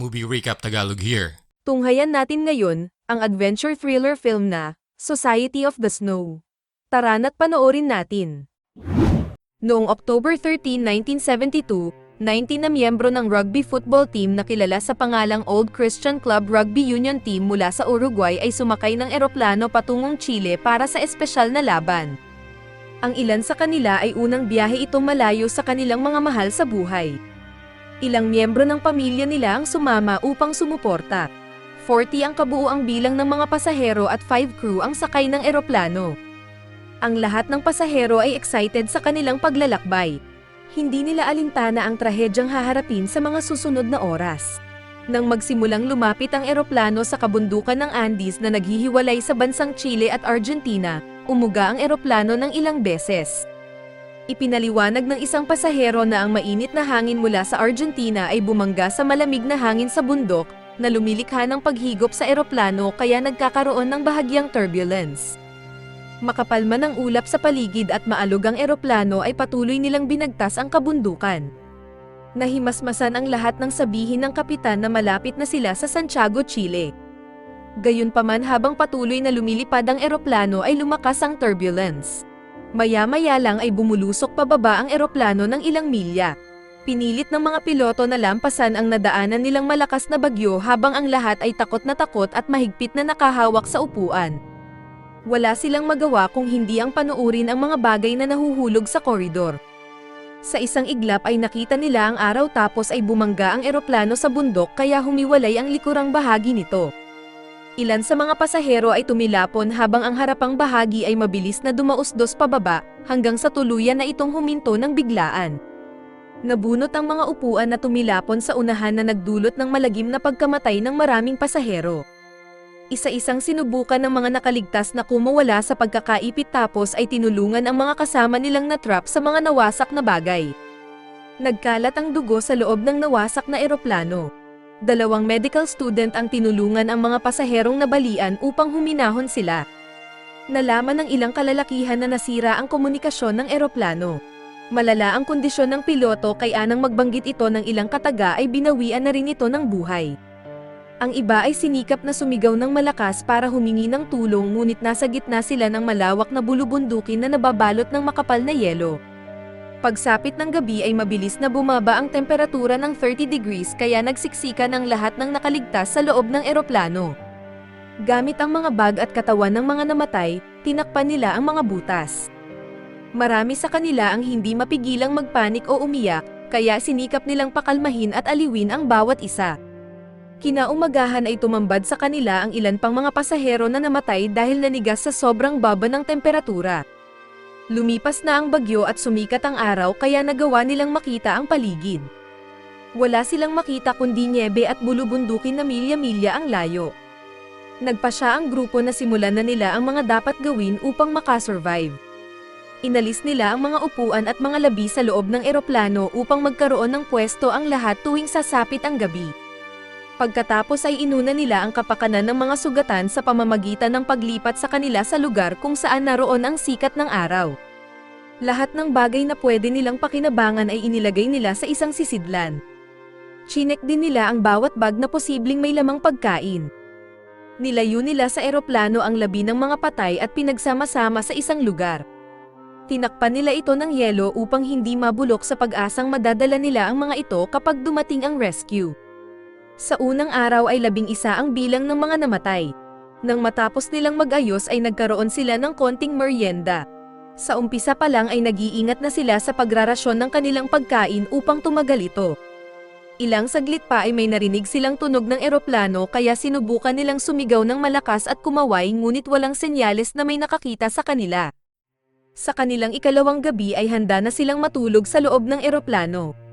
Movie Recap Tagalog here. Tunghayan natin ngayon, ang adventure thriller film na, Society of the Snow. Tara na't panoorin natin. Noong October 13, 1972, 19 na miyembro ng rugby football team na kilala sa pangalang Old Christian Club Rugby Union Team mula sa Uruguay ay sumakay ng eroplano patungong Chile para sa espesyal na laban. Ang ilan sa kanila ay unang biyahe itong malayo sa kanilang mga mahal sa buhay. Ilang miyembro ng pamilya nila ang sumama upang sumuporta. 40 ang kabuuang bilang ng mga pasahero at 5 crew ang sakay ng eroplano. Ang lahat ng pasahero ay excited sa kanilang paglalakbay. Hindi nila alintana ang trahedyang haharapin sa mga susunod na oras. Nang magsimulang lumapit ang eroplano sa kabundukan ng Andes na naghihiwalay sa bansang Chile at Argentina, umuga ang eroplano ng ilang beses. Ipinaliwanag ng isang pasahero na ang mainit na hangin mula sa Argentina ay bumangga sa malamig na hangin sa bundok na lumilikha ng paghigop sa eroplano kaya nagkakaroon ng bahagyang turbulence. Makapal man ang ulap sa paligid at maalog ang eroplano ay patuloy nilang binagtas ang kabundukan. Nahimasmasan ang lahat ng sabihin ng kapitan na malapit na sila sa Santiago, Chile. Gayunpaman habang patuloy na lumilipad ang eroplano ay lumakas ang turbulence. Maya-maya lang ay bumulusok pababa ang eroplano ng ilang milya. Pinilit ng mga piloto na lampasan ang nadaanan nilang malakas na bagyo habang ang lahat ay takot na takot at mahigpit na nakahawak sa upuan. Wala silang magawa kung hindi ang panuurin ang mga bagay na nahuhulog sa koridor. Sa isang iglap ay nakita nila ang araw tapos ay bumangga ang eroplano sa bundok kaya humiwalay ang likurang bahagi nito. Ilan sa mga pasahero ay tumilapon habang ang harapang bahagi ay mabilis na dumausdos pababa hanggang sa tuluyan na itong huminto ng biglaan. Nabunot ang mga upuan na tumilapon sa unahan na nagdulot ng malagim na pagkamatay ng maraming pasahero. Isa-isang sinubukan ng mga nakaligtas na kumawala sa pagkakaipit tapos ay tinulungan ang mga kasama nilang natrap sa mga nawasak na bagay. Nagkalat ang dugo sa loob ng nawasak na eroplano. Dalawang medical student ang tinulungan ang mga pasaherong nabalian upang huminahon sila. Nalaman ng ilang kalalakihan na nasira ang komunikasyon ng eroplano. Malala ang kondisyon ng piloto kaya nang magbanggit ito ng ilang kataga ay binawian na rin ito ng buhay. Ang iba ay sinikap na sumigaw ng malakas para humingi ng tulong ngunit nasa gitna sila ng malawak na bulubundukin na nababalot ng makapal na yelo. Pagsapit ng gabi ay mabilis na bumaba ang temperatura ng 30 degrees kaya nagsiksikan ang lahat ng nakaligtas sa loob ng eroplano. Gamit ang mga bag at katawan ng mga namatay, tinakpan nila ang mga butas. Marami sa kanila ang hindi mapigilang magpanik o umiyak, kaya sinikap nilang pakalmahin at aliwin ang bawat isa. Kinaumagahan ay tumambad sa kanila ang ilan pang mga pasahero na namatay dahil nanigas sa sobrang baba ng temperatura. Lumipas na ang bagyo at sumikat ang araw kaya nagawa nilang makita ang paligid. Wala silang makita kundi niebe at bulubundukin na milya-milya ang layo. Nagpasya ang grupo na simulan na nila ang mga dapat gawin upang makasurvive. Inalis nila ang mga upuan at mga labi sa loob ng eroplano upang magkaroon ng pwesto ang lahat tuwing sasapit ang gabi. Pagkatapos ay inuna nila ang kapakanan ng mga sugatan sa pamamagitan ng paglipat sa kanila sa lugar kung saan naroon ang sikat ng araw. Lahat ng bagay na pwede nilang pakinabangan ay inilagay nila sa isang sisidlan. Chinek din nila ang bawat bag na posibleng may lamang pagkain. Nilayo nila sa eroplano ang labi ng mga patay at pinagsama-sama sa isang lugar. Tinakpan nila ito ng yelo upang hindi mabulok sa pag-asang madadala nila ang mga ito kapag dumating ang rescue. Sa unang araw ay labing isa ang bilang ng mga namatay. Nang matapos nilang mag-ayos ay nagkaroon sila ng konting merienda. Sa umpisa pa lang ay nag-iingat na sila sa pagrarasyon ng kanilang pagkain upang tumagal ito. Ilang saglit pa ay may narinig silang tunog ng eroplano kaya sinubukan nilang sumigaw ng malakas at kumaway ngunit walang senyales na may nakakita sa kanila. Sa kanilang ikalawang gabi ay handa na silang matulog sa loob ng eroplano.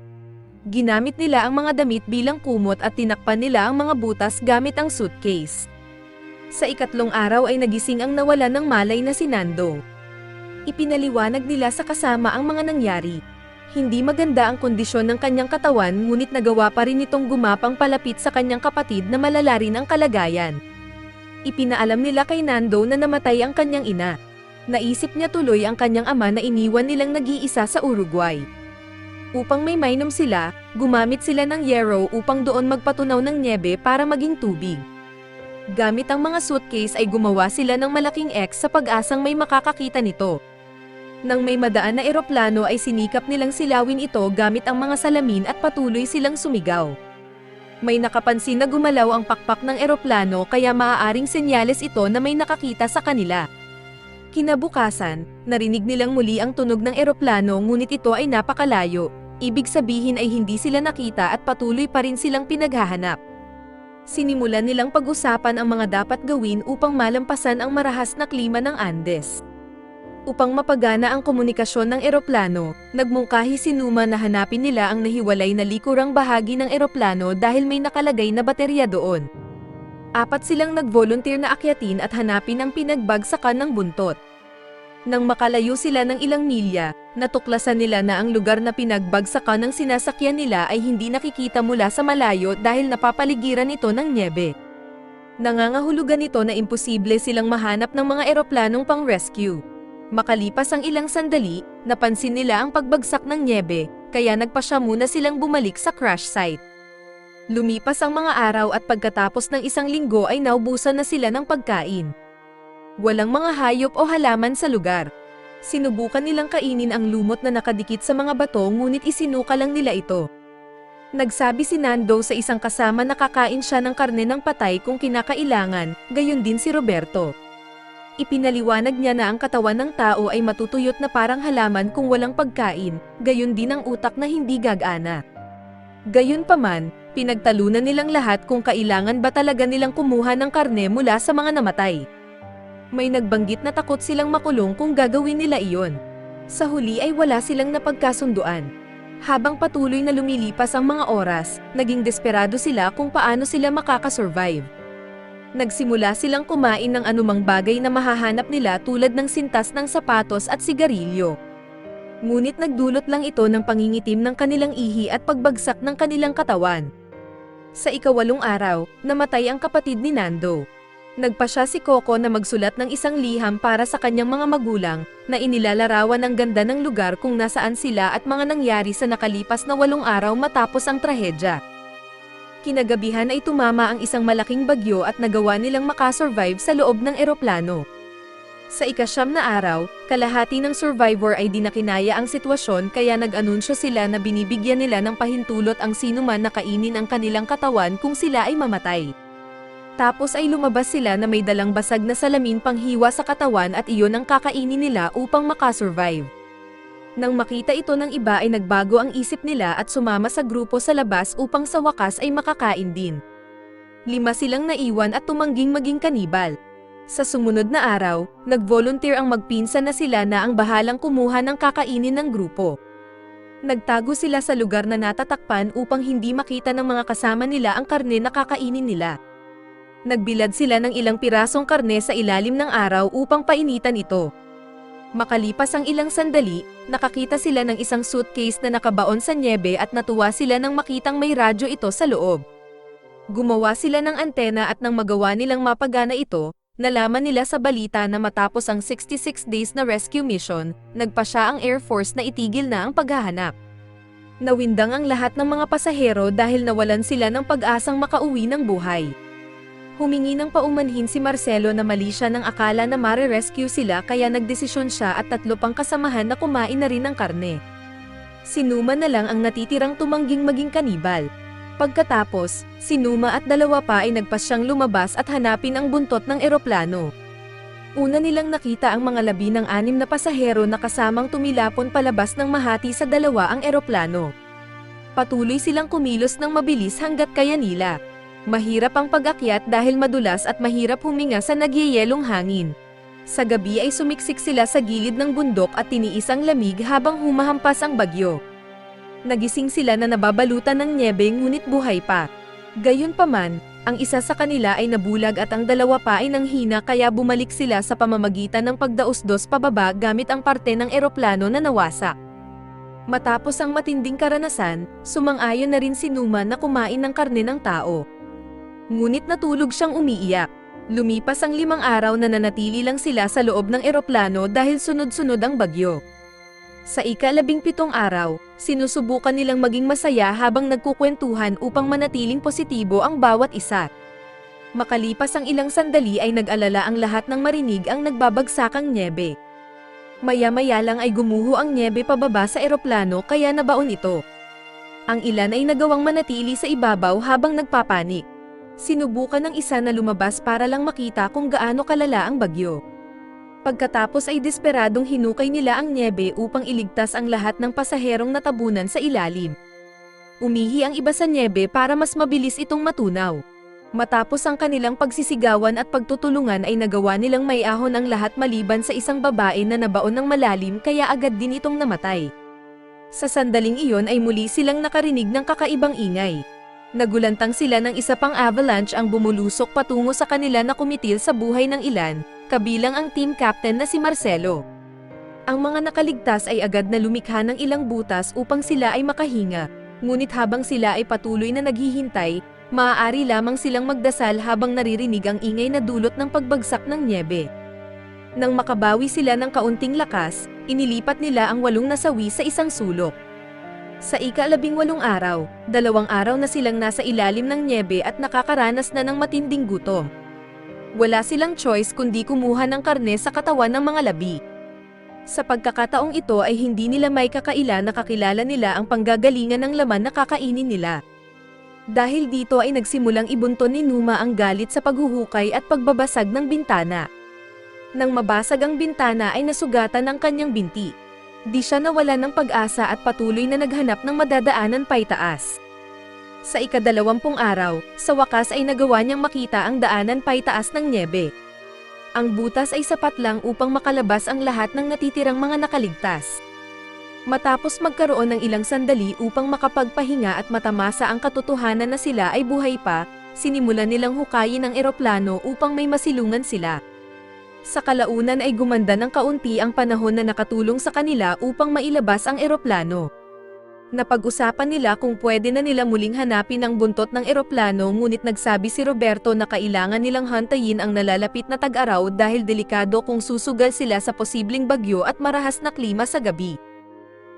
Ginamit nila ang mga damit bilang kumot at tinakpan nila ang mga butas gamit ang suitcase. Sa ikatlong araw ay nagising ang nawalan ng malay na si Nando. Ipinaliwanag nila sa kasama ang mga nangyari. Hindi maganda ang kondisyon ng kanyang katawan ngunit nagawa pa rin itong gumapang palapit sa kanyang kapatid na malala rin ang kalagayan. Ipinaalam nila kay Nando na namatay ang kanyang ina. Naisip niya tuloy ang kanyang ama na iniwan nilang nag-iisa sa Uruguay. Upang may mainom sila, gumamit sila ng yarrow upang doon magpatunaw ng niebe para maging tubig. Gamit ang mga suitcase ay gumawa sila ng malaking X sa pag-asang may makakakita nito. Nang may madaan na eroplano ay sinikap nilang silawin ito gamit ang mga salamin at patuloy silang sumigaw. May nakapansin na gumalaw ang pakpak ng eroplano kaya maaaring senyales ito na may nakakita sa kanila. Kinabukasan, narinig nilang muli ang tunog ng eroplano ngunit ito ay napakalayo, ibig sabihin ay hindi sila nakita at patuloy pa rin silang pinaghahanap. Sinimulan nilang pag-usapan ang mga dapat gawin upang malampasan ang marahas na klima ng Andes. Upang mapagana ang komunikasyon ng eroplano, nagmungkahi si Numa na hanapin nila ang nahiwalay na likurang bahagi ng eroplano dahil may nakalagay na baterya doon. Apat silang nag-volunteer na akyatin at hanapin ang pinagbagsakan ng buntot. Nang makalayo sila ng ilang milya, natuklasan nila na ang lugar na pinagbagsakan ng sinasakyan nila ay hindi nakikita mula sa malayo dahil napapaligiran ito ng niebe. Nangangahulugan ito na imposible silang mahanap ng mga eroplanong pang-rescue. Makalipas ang ilang sandali, napansin nila ang pagbagsak ng niebe, kaya nagpasya muna silang bumalik sa crash site. Lumipas ang mga araw at pagkatapos ng isang linggo ay naubusan na sila ng pagkain. Walang mga hayop o halaman sa lugar. Sinubukan nilang kainin ang lumot na nakadikit sa mga bato ngunit isinuka lang nila ito. Nagsabi si Nando sa isang kasama na kakain siya ng karne ng patay kung kinakailangan, gayon din si Roberto. Ipinaliwanag niya na ang katawan ng tao ay matutuyot na parang halaman kung walang pagkain, gayon din ang utak na hindi gagana. Gayon paman, pinagtalunan nilang lahat kung kailangan ba talaga nilang kumuha ng karne mula sa mga namatay. May nagbanggit na takot silang makulong kung gagawin nila iyon. Sa huli ay wala silang napagkasunduan. Habang patuloy na lumilipas ang mga oras, naging desperado sila kung paano sila makakasurvive. Nagsimula silang kumain ng anumang bagay na mahahanap nila tulad ng sintas ng sapatos at sigarilyo. Ngunit nagdulot lang ito ng pangingitim ng kanilang ihi at pagbagsak ng kanilang katawan. Sa ikawalong araw, namatay ang kapatid ni Nando. Nagpa siya si Coco na magsulat ng isang liham para sa kanyang mga magulang, na inilalarawan ang ganda ng lugar kung nasaan sila at mga nangyari sa nakalipas na walong araw matapos ang trahedya. Kinagabihan ay tumama ang isang malaking bagyo at nagawa nilang makasurvive sa loob ng eroplano. Sa ikasyam na araw, kalahati ng survivor ay dinakinaya ang sitwasyon kaya nag-anunsyo sila na binibigyan nila ng pahintulot ang sinuman na kainin ang kanilang katawan kung sila ay mamatay. Tapos ay lumabas sila na may dalang basag na salamin panghiwa sa katawan at iyon ang kakainin nila upang makasurvive. Nang makita ito ng iba ay nagbago ang isip nila at sumama sa grupo sa labas upang sa wakas ay makakain din. Lima silang naiwan at tumangging maging kanibal. Sa sumunod na araw, nag-volunteer ang magpinsan na sila na ang bahalang kumuha ng kakainin ng grupo. Nagtago sila sa lugar na natatakpan upang hindi makita ng mga kasama nila ang karne na kakainin nila. Nagbilad sila ng ilang pirasong karne sa ilalim ng araw upang painitan ito. Makalipas ang ilang sandali, nakakita sila ng isang suitcase na nakabaon sa niebe at natuwa sila nang makitang may radyo ito sa loob. Gumawa sila ng antena at nang magawa nilang mapagana ito, nalaman nila sa balita na matapos ang 66 days na rescue mission, nagpa siya ang Air Force na itigil na ang paghahanap. Nawindang ang lahat ng mga pasahero dahil nawalan sila ng pag-asang makauwi ng buhay. Humingi ng paumanhin si Marcelo na mali siya ng akala na mare-rescue sila kaya nagdesisyon siya at tatlo pang kasamahan na kumain na rin ng karne. Sinuma na lang ang natitirang tumangging maging kanibal. Pagkatapos, si Numa at dalawa pa ay nagpasyang lumabas at hanapin ang buntot ng eroplano. Una nilang nakita ang mga labi ng anim na pasahero na kasamang tumilapon palabas ng mahati sa dalawa ang eroplano. Patuloy silang kumilos ng mabilis hanggat kaya nila. Mahirap ang pag-akyat dahil madulas at mahirap huminga sa nagyayelong hangin. Sa gabi ay sumiksik sila sa gilid ng bundok at tiniis ang lamig habang humahampas ang bagyo. Nagising sila na nababalutan ng niebe ngunit buhay pa. Gayunpaman, ang isa sa kanila ay nabulag at ang dalawa pa ay nanghina kaya bumalik sila sa pamamagitan ng pagdausdos pababa gamit ang parte ng eroplano na nawasak. Matapos ang matinding karanasan, sumang-ayon na rin si Numa na kumain ng karne ng tao. Ngunit natulog siyang umiiyak. Lumipas ang limang araw na nanatili lang sila sa loob ng eroplano dahil sunod-sunod ang bagyo. Sa ikalabing pitong araw, Sinusubukan nilang maging masaya habang nagkukwentuhan upang manatiling positibo ang bawat isa. Makalipas ang ilang sandali ay nag-alala ang lahat ng marinig ang nagbabagsakang nyebe. Maya-maya lang ay gumuho ang nyebe pababa sa eroplano kaya nabaon ito. Ang ilan ay nagawang manatili sa ibabaw habang nagpapanik. Sinubukan ng isa na lumabas para lang makita kung gaano kalala ang bagyo. Pagkatapos ay desperadong hinukay nila ang nyebe upang iligtas ang lahat ng pasaherong natabunan sa ilalim. Umihi ang iba sa nyebe para mas mabilis itong matunaw. Matapos ang kanilang pagsisigawan at pagtutulungan ay nagawa nilang maiahon ang lahat maliban sa isang babae na nabaon ng malalim kaya agad din itong namatay. Sa sandaling iyon ay muli silang nakarinig ng kakaibang ingay. Nagulantang sila ng isa pang avalanche ang bumulusok patungo sa kanila na kumitil sa buhay ng ilan, kabilang ang team captain na si Marcelo. Ang mga nakaligtas ay agad na lumikha ng ilang butas upang sila ay makahinga, ngunit habang sila ay patuloy na naghihintay, maaari lamang silang magdasal habang naririnig ang ingay na dulot ng pagbagsak ng nyebe. Nang makabawi sila ng kaunting lakas, inilipat nila ang walong nasawi sa isang sulok. Sa ika-labing walong araw, dalawang araw na silang nasa ilalim ng nyebe at nakakaranas na ng matinding gutom. Wala silang choice kundi kumuha ng karne sa katawan ng mga labi. Sa pagkakataong ito ay hindi nila may kakaila na kakilala nila ang panggagalingan ng laman na kakainin nila. Dahil dito ay nagsimulang ibunton ni Numa ang galit sa paghuhukay at pagbabasag ng bintana. Nang mabasag ang bintana ay nasugatan ang kanyang binti. Di siya nawala ng pag-asa at patuloy na naghanap ng madadaanan paitaas. Sa ikadalawampung araw, sa wakas ay nagawa niyang makita ang daanan paitaas ng nyebe. Ang butas ay sapat lang upang makalabas ang lahat ng natitirang mga nakaligtas. Matapos magkaroon ng ilang sandali upang makapagpahinga at matamasa ang katotohanan na sila ay buhay pa, sinimulan nilang hukayin ang eroplano upang may masilungan sila. Sa kalaunan ay gumanda ng kaunti ang panahon na nakatulong sa kanila upang mailabas ang eroplano. Napag-usapan nila kung pwede na nila muling hanapin ang buntot ng eroplano ngunit nagsabi si Roberto na kailangan nilang hantayin ang nalalapit na tag-araw dahil delikado kung susugal sila sa posibleng bagyo at marahas na klima sa gabi.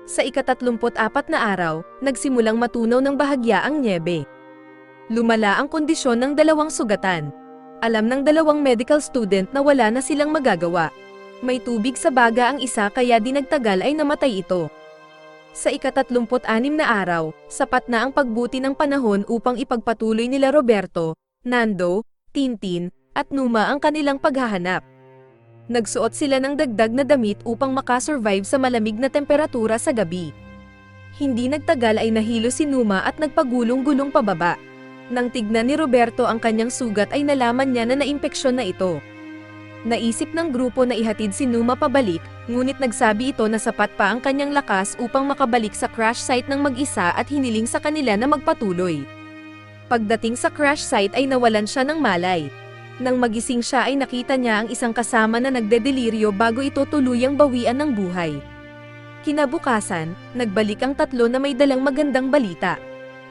Sa ikatatlumput-apat na araw, nagsimulang matunaw ng bahagya ang nyebe. Lumala ang kondisyon ng dalawang sugatan. Alam ng dalawang medical student na wala na silang magagawa. May tubig sa baga ang isa kaya di nagtagal ay namatay ito. Sa ikatatlumput-anim na araw, sapat na ang pagbuti ng panahon upang ipagpatuloy nila Roberto, Nando, Tintin, at Numa ang kanilang paghahanap. Nagsuot sila ng dagdag na damit upang makasurvive sa malamig na temperatura sa gabi. Hindi nagtagal ay nahilo si Numa at nagpagulong-gulong pababa. Nang tignan ni Roberto ang kanyang sugat ay nalaman niya na naimpeksyon na ito. Naisip ng grupo na ihatid si Numa pabalik, ngunit nagsabi ito na sapat pa ang kanyang lakas upang makabalik sa crash site ng mag-isa at hiniling sa kanila na magpatuloy. Pagdating sa crash site ay nawalan siya ng malay. Nang magising siya ay nakita niya ang isang kasama na nagdedeliryo bago ito tuluyang bawian ng buhay. Kinabukasan, nagbalik ang tatlo na may dalang magandang balita.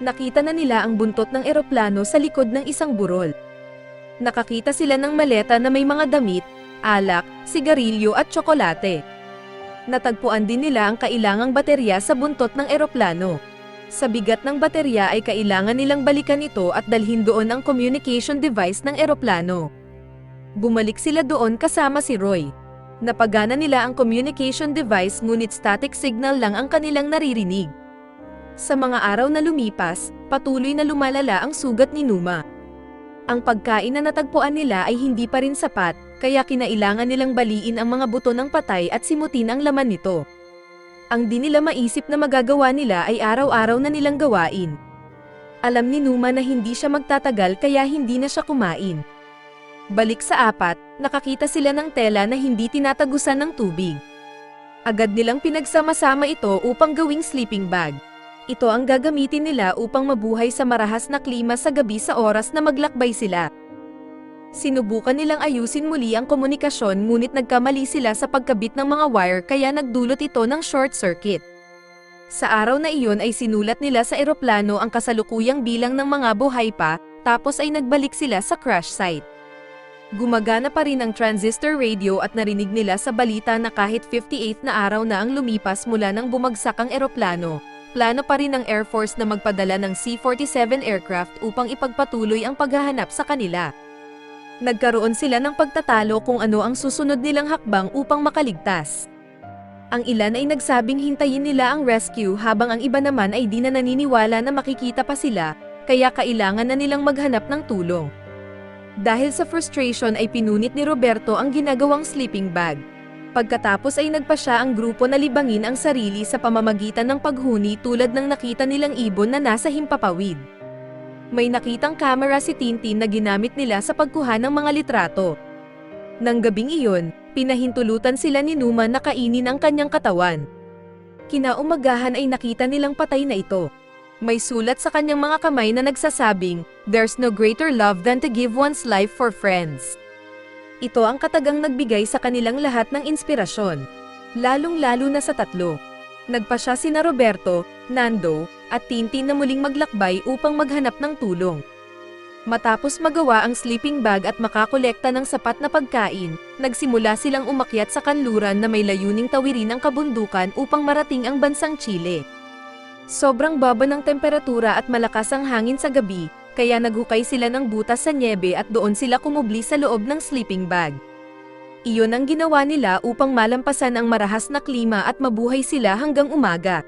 Nakita na nila ang buntot ng eroplano sa likod ng isang burol. Nakakita sila ng maleta na may mga damit, alak, sigarilyo at tsokolate. Natagpuan din nila ang kailangang baterya sa buntot ng eroplano. Sa bigat ng baterya ay kailangan nilang balikan ito at dalhin doon ang communication device ng eroplano. Bumalik sila doon kasama si Roy. Napagana nila ang communication device ngunit static signal lang ang kanilang naririnig. Sa mga araw na lumipas, patuloy na lumalala ang sugat ni Numa. Ang pagkain na natagpuan nila ay hindi pa rin sapat, kaya kinailangan nilang baliin ang mga buto ng patay at simutin ang laman nito. Ang di nila maisip na magagawa nila ay araw-araw na nilang gawain. Alam ni Numa na hindi siya magtatagal kaya hindi na siya kumain. Balik sa apat, nakakita sila ng tela na hindi tinatagusan ng tubig. Agad nilang pinagsama-sama ito upang gawing sleeping bag. Ito ang gagamitin nila upang mabuhay sa marahas na klima sa gabi sa oras na maglakbay sila. Sinubukan nilang ayusin muli ang komunikasyon ngunit nagkamali sila sa pagkabit ng mga wire kaya nagdulot ito ng short circuit. Sa araw na iyon ay sinulat nila sa eroplano ang kasalukuyang bilang ng mga buhay pa, tapos ay nagbalik sila sa crash site. Gumagana pa rin ang transistor radio at narinig nila sa balita na kahit 58 na araw na ang lumipas mula nang bumagsak ang eroplano, plano pa rin ng Air Force na magpadala ng C-47 aircraft upang ipagpatuloy ang paghahanap sa kanila. Nagkaroon sila ng pagtatalo kung ano ang susunod nilang hakbang upang makaligtas. Ang ilan ay nagsabing hintayin nila ang rescue habang ang iba naman ay di na naniniwala na makikita pa sila, kaya kailangan na nilang maghanap ng tulong. Dahil sa frustration ay pinunit ni Roberto ang ginagawang sleeping bag. Pagkatapos ay nagpa siya ang grupo na libangin ang sarili sa pamamagitan ng paghuni tulad ng nakita nilang ibon na nasa himpapawid. May nakitang kamera si Tintin na ginamit nila sa pagkuha ng mga litrato. Nang gabing iyon, pinahintulutan sila ni Numa na kainin ang kanyang katawan. Kinaumagahan ay nakita nilang patay na ito. May sulat sa kanyang mga kamay na nagsasabing, There's no greater love than to give one's life for friends. Ito ang katagang nagbigay sa kanilang lahat ng inspirasyon. Lalong-lalo na sa tatlo. Nagpa siya sina Roberto, Nando, at Tintin na muling maglakbay upang maghanap ng tulong. Matapos magawa ang sleeping bag at makakolekta ng sapat na pagkain, nagsimula silang umakyat sa kanluran na may layuning tawirin ang kabundukan upang marating ang bansang Chile. Sobrang baba ng temperatura at malakas ang hangin sa gabi, kaya naghukay sila ng butas sa nyebe at doon sila kumubli sa loob ng sleeping bag. Iyon ang ginawa nila upang malampasan ang marahas na klima at mabuhay sila hanggang umaga.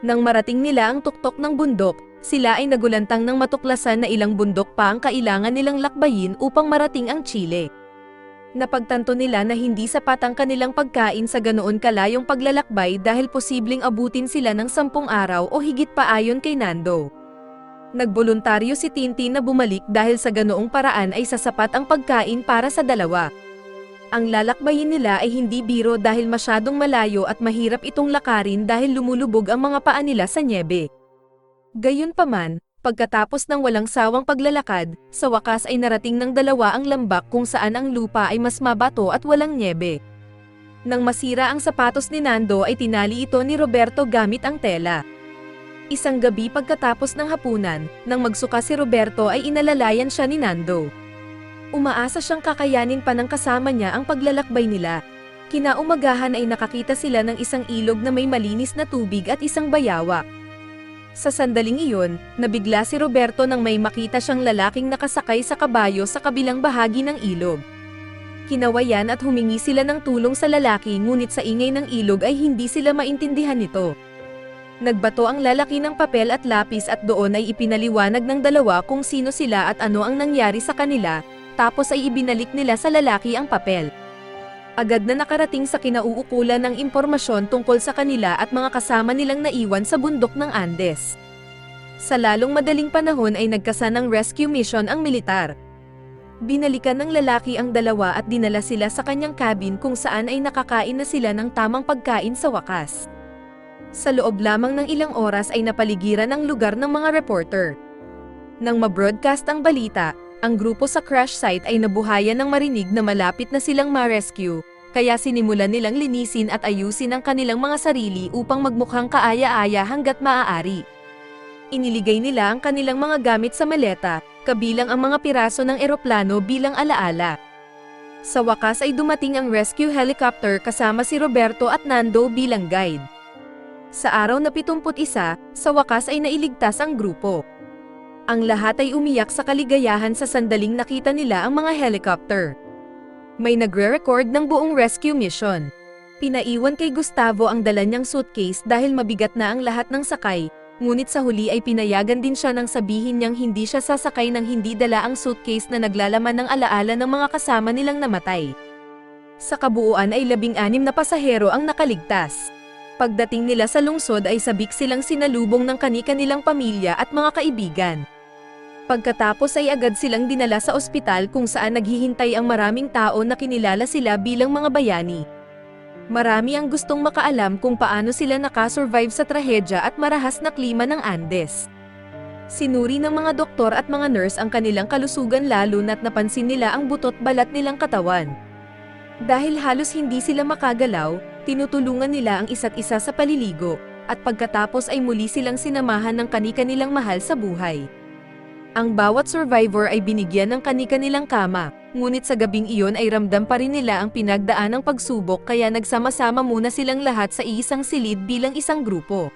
Nang marating nila ang tuktok ng bundok, sila ay nagulantang ng matuklasan na ilang bundok pa ang kailangan nilang lakbayin upang marating ang Chile. Napagtanto nila na hindi sapat ang kanilang pagkain sa ganoon kalayong paglalakbay dahil posibleng abutin sila ng sampung araw o higit pa ayon kay Nando. Nagboluntaryo si Tintin na bumalik dahil sa ganoong paraan ay sasapat ang pagkain para sa dalawa. Ang lalakbayin nila ay hindi biro dahil masyadong malayo at mahirap itong lakarin dahil lumulubog ang mga paa nila sa nyebe. Gayunpaman, pagkatapos ng walang sawang paglalakad, sa wakas ay narating ng dalawa ang lambak kung saan ang lupa ay mas mabato at walang nyebe. Nang masira ang sapatos ni Nando ay tinali ito ni Roberto gamit ang tela. Isang gabi pagkatapos ng hapunan, nang magsuka si Roberto ay inalalayan siya ni Nando. Umaasa siyang kakayanin pa ng kasama niya ang paglalakbay nila. Kinaumagahan ay nakakita sila ng isang ilog na may malinis na tubig at isang bayawak. Sa sandaling iyon, nabigla si Roberto nang may makita siyang lalaking nakasakay sa kabayo sa kabilang bahagi ng ilog. Kinawayan at humingi sila ng tulong sa lalaki ngunit sa ingay ng ilog ay hindi sila maintindihan nito. Nagbato ang lalaki ng papel at lapis at doon ay ipinaliwanag ng dalawa kung sino sila at ano ang nangyari sa kanila, tapos ay ibinalik nila sa lalaki ang papel. Agad na nakarating sa kinauukulan ng impormasyon tungkol sa kanila at mga kasama nilang naiwan sa bundok ng Andes. Sa lalong madaling panahon ay nagkasa ng rescue mission ang militar. Binalikan ng lalaki ang dalawa at dinala sila sa kanyang cabin kung saan ay nakakain na sila ng tamang pagkain sa wakas. Sa loob lamang ng ilang oras ay napaligiran ang lugar ng mga reporter. Nang mabroadcast ang balita, ang grupo sa crash site ay nabuhayan ng marinig na malapit na silang ma-rescue, kaya sinimulan nilang linisin at ayusin ang kanilang mga sarili upang magmukhang kaaya-aya hanggat maaari. Iniligay nila ang kanilang mga gamit sa maleta, kabilang ang mga piraso ng eroplano bilang alaala. Sa wakas ay dumating ang rescue helicopter kasama si Roberto at Nando bilang guide. Sa araw na 71, sa wakas ay nailigtas ang grupo. Ang lahat ay umiyak sa kaligayahan sa sandaling nakita nila ang mga helicopter. May nagre-record ng buong rescue mission. Pinaiwan kay Gustavo ang dala niyang suitcase dahil mabigat na ang lahat ng sakay, ngunit sa huli ay pinayagan din siya nang sabihin niyang hindi siya sasakay nang hindi dala ang suitcase na naglalaman ng alaala ng mga kasama nilang namatay. Sa kabuuan ay labing-anim na pasahero ang nakaligtas. Pagdating nila sa lungsod ay sabik silang sinalubong ng kani-kanilang pamilya at mga kaibigan. Pagkatapos ay agad silang dinala sa ospital kung saan naghihintay ang maraming tao na kinilala sila bilang mga bayani. Marami ang gustong makaalam kung paano sila nakasurvive sa trahedya at marahas na klima ng Andes. Sinuri ng mga doktor at mga nurse ang kanilang kalusugan lalo na't napansin nila ang butot balat nilang katawan. Dahil halos hindi sila makagalaw, tinutulungan nila ang isa't isa sa paliligo, at pagkatapos ay muli silang sinamahan ng kani-kanilang mahal sa buhay. Ang bawat survivor ay binigyan ng kani-kanilang kama, ngunit sa gabing iyon ay ramdam pa rin nila ang pinagdaan ng pagsubok kaya nagsama-sama muna silang lahat sa iisang silid bilang isang grupo.